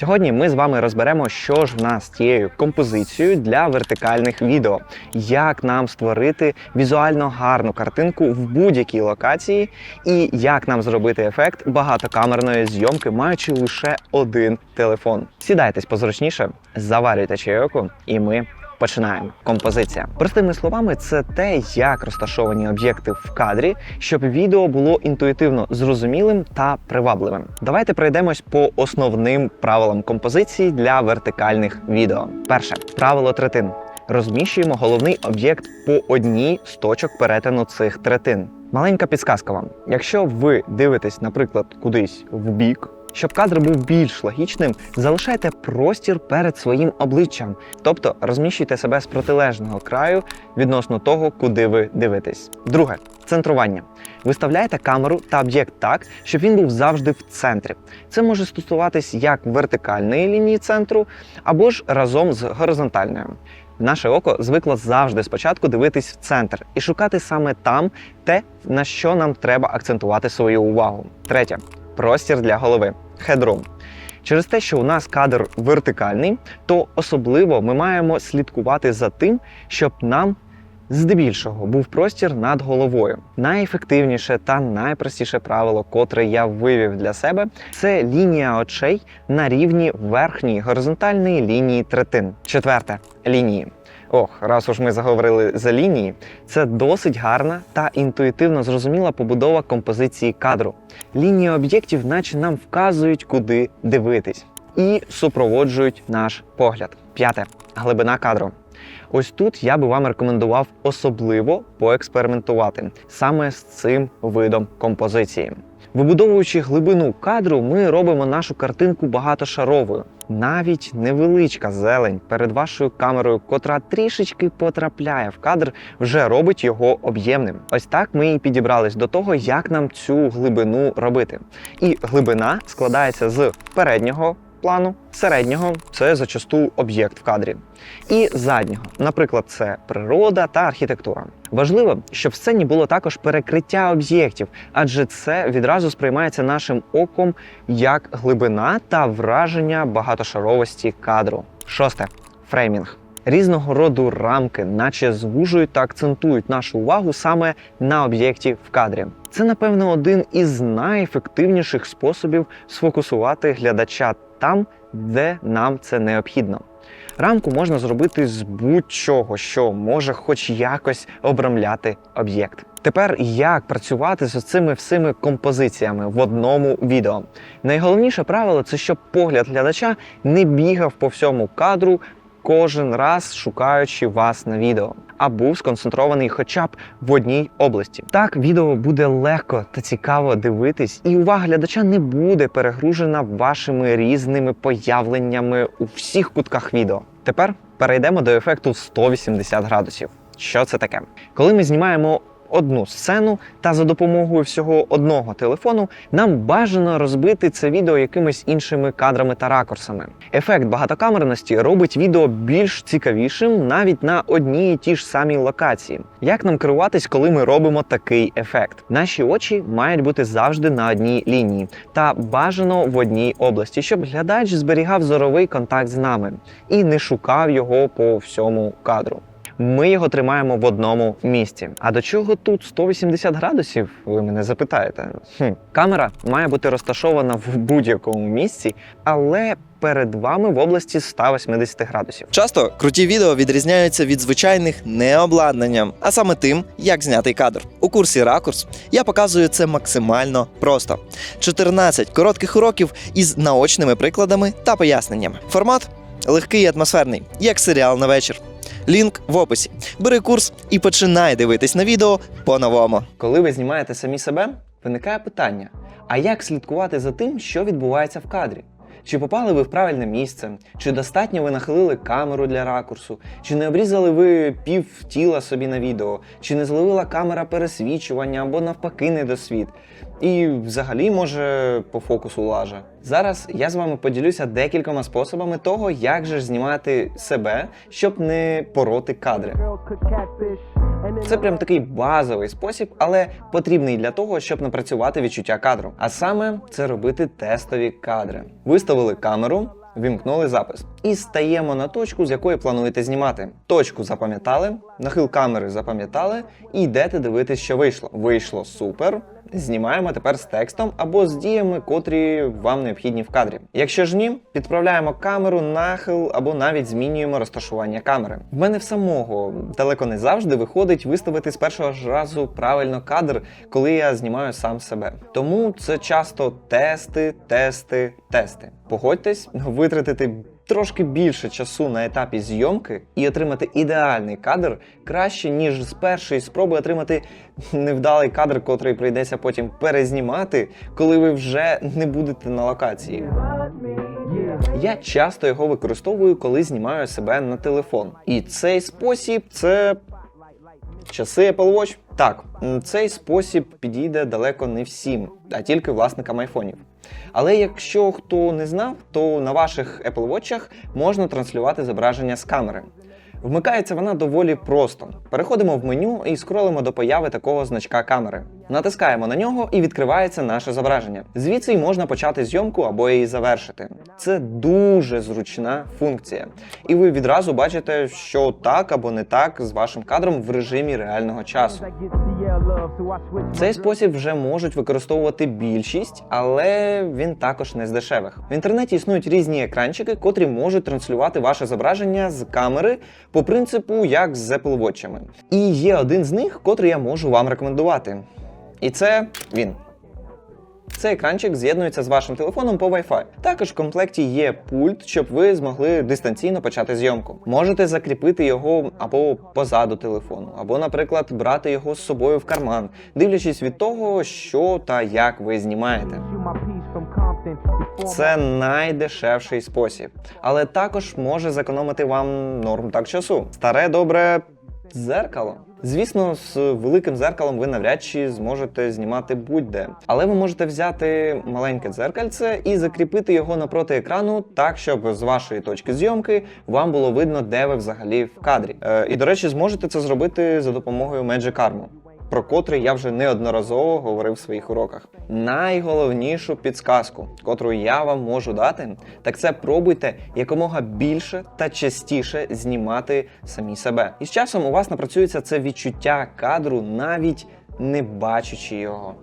Сьогодні ми з вами розберемо, що ж в нас тією композицією для вертикальних відео, як нам створити візуально гарну картинку в будь-якій локації, і як нам зробити ефект багатокамерної зйомки, маючи лише один телефон. Сідайтесь позручніше, заварюйте чайоку, і ми. Починаємо. Композиція. Простими словами, це те, як розташовані об'єкти в кадрі, щоб відео було інтуїтивно зрозумілим та привабливим. Давайте пройдемось по основним правилам композиції для вертикальних відео. Перше правило третин. Розміщуємо головний об'єкт по одній з точок перетину цих третин. Маленька підсказка вам. Якщо ви дивитесь, наприклад, кудись в бік, щоб кадр був більш логічним, залишайте простір перед своїм обличчям, тобто розміщуйте себе з протилежного краю відносно того, куди ви дивитесь. Друге центрування. Виставляєте камеру та об'єкт так, щоб він був завжди в центрі. Це може стосуватись як вертикальної лінії центру, або ж разом з горизонтальною. Наше око звикло завжди спочатку дивитись в центр і шукати саме там те, на що нам треба акцентувати свою увагу. Третє простір для голови хедрум. Через те, що у нас кадр вертикальний, то особливо ми маємо слідкувати за тим, щоб нам здебільшого був простір над головою. Найефективніше та найпростіше правило, котре я вивів для себе, це лінія очей на рівні верхньої горизонтальної лінії третин. Четверте лінії. Ох, раз уж ми заговорили за лінії, це досить гарна та інтуїтивно зрозуміла побудова композиції кадру. Лінії об'єктів, наче нам вказують, куди дивитись, і супроводжують наш погляд. П'яте глибина кадру. Ось тут я би вам рекомендував особливо поекспериментувати саме з цим видом композиції. Вибудовуючи глибину кадру, ми робимо нашу картинку багатошаровою. Навіть невеличка зелень перед вашою камерою, котра трішечки потрапляє в кадр, вже робить його об'ємним. Ось так ми і підібрались до того, як нам цю глибину робити. І глибина складається з переднього плану, середнього це зачасту об'єкт в кадрі, і заднього, наприклад, це природа та архітектура. Важливо, щоб в сцені було також перекриття об'єктів, адже це відразу сприймається нашим оком як глибина та враження багатошаровості кадру. Шосте фреймінг. Різного роду рамки, наче звужують та акцентують нашу увагу саме на об'єкті в кадрі. Це, напевно, один із найефективніших способів сфокусувати глядача там, де нам це необхідно. Рамку можна зробити з будь-чого, що може хоч якось обрамляти об'єкт. Тепер як працювати з цими всіми композиціями в одному відео? Найголовніше правило це щоб погляд глядача не бігав по всьому кадру, кожен раз шукаючи вас на відео, а був сконцентрований хоча б в одній області. Так відео буде легко та цікаво дивитись, і увага глядача не буде перегружена вашими різними появленнями у всіх кутках відео. Тепер перейдемо до ефекту 180 градусів. Що це таке? Коли ми знімаємо одну сцену та за допомогою всього одного телефону нам бажано розбити це відео якимись іншими кадрами та ракурсами. Ефект багатокамерності робить відео більш цікавішим навіть на одній і ті ж самій локації. Як нам керуватись, коли ми робимо такий ефект? Наші очі мають бути завжди на одній лінії та бажано в одній області, щоб глядач зберігав зоровий контакт з нами і не шукав його по всьому кадру ми його тримаємо в одному місці. А до чого тут 180 градусів? Ви мене запитаєте. Хм. Камера має бути розташована в будь-якому місці, але перед вами в області 180 градусів. Часто круті відео відрізняються від звичайних необладнанням, а саме тим, як знятий кадр. У курсі Ракурс я показую це максимально просто: 14 коротких уроків із наочними прикладами та поясненнями. Формат легкий і атмосферний, як серіал на вечір. Лінк в описі. Бери курс і починай дивитись на відео по-новому. Коли ви знімаєте самі себе, виникає питання: а як слідкувати за тим, що відбувається в кадрі? Чи попали ви в правильне місце, чи достатньо ви нахилили камеру для ракурсу, чи не обрізали ви пів тіла собі на відео, чи не зловила камера пересвічування або навпаки недосвіт. І взагалі може по фокусу лаже. Зараз я з вами поділюся декількома способами того, як же знімати себе, щоб не пороти кадри. Це прям такий базовий спосіб, але потрібний для того, щоб напрацювати відчуття кадру. А саме це робити тестові кадри. Виставили камеру Вімкнули запис. І стаємо на точку, з якої плануєте знімати. Точку запам'ятали, нахил камери запам'ятали і йдете дивитись, що вийшло. Вийшло супер. Знімаємо тепер з текстом або з діями, котрі вам необхідні в кадрі. Якщо ж ні, підправляємо камеру, нахил або навіть змінюємо розташування камери. В мене в самого далеко не завжди виходить виставити з першого ж разу правильно кадр, коли я знімаю сам себе. Тому це часто тести, тести, тести. Погодьтесь, витратити трошки більше часу на етапі зйомки і отримати ідеальний кадр краще, ніж з першої спроби отримати невдалий кадр, котрий прийдеться потім перезнімати, коли ви вже не будете на локації. Я часто його використовую, коли знімаю себе на телефон. І цей спосіб це часи Apple Watch. Так, цей спосіб підійде далеко не всім, а тільки власникам айфонів. Але якщо хто не знав, то на ваших Apple Watch можна транслювати зображення з камери. Вмикається вона доволі просто. Переходимо в меню і скролимо до появи такого значка камери. Натискаємо на нього і відкривається наше зображення. Звідси й можна почати зйомку або її завершити. Це дуже зручна функція. І ви відразу бачите, що так або не так з вашим кадром в режимі реального часу. Цей спосіб вже можуть використовувати більшість, але він також не з дешевих. В інтернеті існують різні екранчики, котрі можуть транслювати ваше зображення з камери по принципу, як з Apple Watch. І є один з них, котрий я можу вам рекомендувати. І це він. Цей екранчик з'єднується з вашим телефоном по Wi-Fi. Також в комплекті є пульт, щоб ви змогли дистанційно почати зйомку. Можете закріпити його або позаду телефону, або, наприклад, брати його з собою в карман, дивлячись від того, що та як ви знімаєте. Це найдешевший спосіб, але також може зекономити вам норм так часу. Старе добре дзеркало. Звісно, з великим зеркалом ви навряд чи зможете знімати будь-де, але ви можете взяти маленьке дзеркальце і закріпити його напроти екрану так, щоб з вашої точки зйомки вам було видно, де ви взагалі в кадрі. Е, і до речі, зможете це зробити за допомогою Magic Arm про котрий я вже неодноразово говорив в своїх уроках. Найголовнішу підсказку, котру я вам можу дати, так це пробуйте якомога більше та частіше знімати самі себе. І з часом у вас напрацюється це відчуття кадру, навіть не бачачи його.